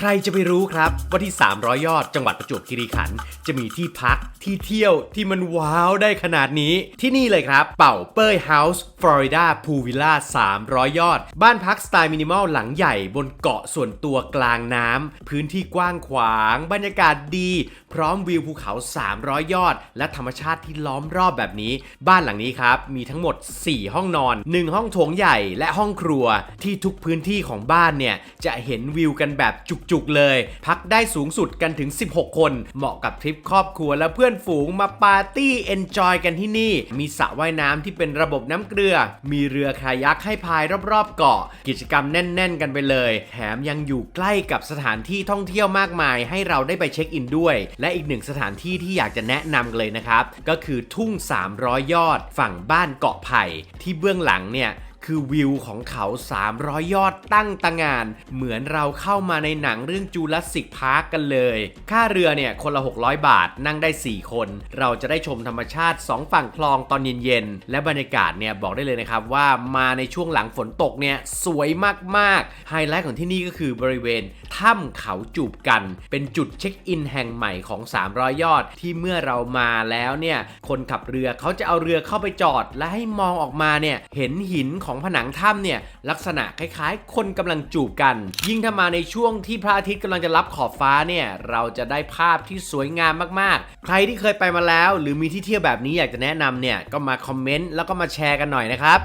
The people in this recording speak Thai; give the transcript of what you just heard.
ใครจะไปรู้ครับว่าที่ 300 ยอดจังหวัดประจวบคีรีขันธ์จะมีที่พักที่เที่ยวที่มันว้าวได้ขนาดนี้ ที่นี่เลยครับ เป่าเป้ยเฮาส์ฟลอริดาพูวิลล่า300 ยอด บ้านพักสไตล์มินิมอลหลังใหญ่บนเกาะส่วนตัวกลางน้ำพื้นที่กว้างขวาง บรรยากาศดี พร้อมวิวภูเขา 300 ยอด และธรรมชาติที่ล้อมรอบแบบนี้ บ้านหลังนี้ครับมีทั้งหมด 4 ห้องนอน 1 ห้องโถงใหญ่และห้องครัวที่ทุกพื้นที่ของบ้านเนี่ยจะเห็นวิวกันแบบจุกๆเลย พักได้สูงสุดกันถึง 16 คน เหมาะกับทริปครอบครัวและเพื่อนฝูงมาปาร์ตี้เอนจอยกันที่นี่ มีสระว่ายน้ำที่เป็นระบบน้ำเกลือ มีเรือคายักให้พายรอบๆเกาะ กิจกรรมแน่น ๆ กันไปเลย แถมยังอยู่ใกล้กับสถานที่ท่องเที่ยวมากมาย ให้เราได้ไปเช็คอินด้วย และอีกหนึ่งสถานที่ที่อยากจะแนะนำเลยนะครับ ก็คือทุ่ง 300 ยอด ฝั่งบ้านเกาะไผ่ที่เบื้องหลังเนี่ย คือวิวของเขา 300 ยอดตั้งตางาน เหมือนเราเข้ามาในหนังเรื่องจูราสสิกพาร์กกันเลย ค่าเรือเนี่ยคนละ 600 บาทนั่งได้ 4 คน เราจะได้ชมธรรมชาติ 2 ฝั่งคลองตอนเย็นๆ และบรรยากาศเนี่ยบอกได้เลยนะครับว่ามาในช่วงหลังฝนตกเนี่ยสวยมากๆ ไฮไลท์ของที่นี่ก็คือบริเวณ ถ้ำเขาจูบกัน เป็นจุดเช็คอินแห่งใหม่ของ 300 ยอด ที่เมื่อเรามาแล้วเนี่ยคนขับเรือเขาจะเอาเรือเข้าไปจอด และให้มองออกมาเนี่ยเห็นหินของผนังถ้ำเนี่ยลักษณะคล้ายๆ คนกำลังจูบกัน ยิ่งถ้ามาในช่วงที่พระอาทิตย์กำลังจะรับขอบฟ้าเนี่ยเราจะได้ภาพที่สวยงามมากๆ ใครที่เคยไปมาแล้ว หรือมีที่เที่ยวแบบนี้อยากจะแนะนำเนี่ยก็มาคอมเมนต์แล้วก็มาแชร์กันหน่อยนะครับ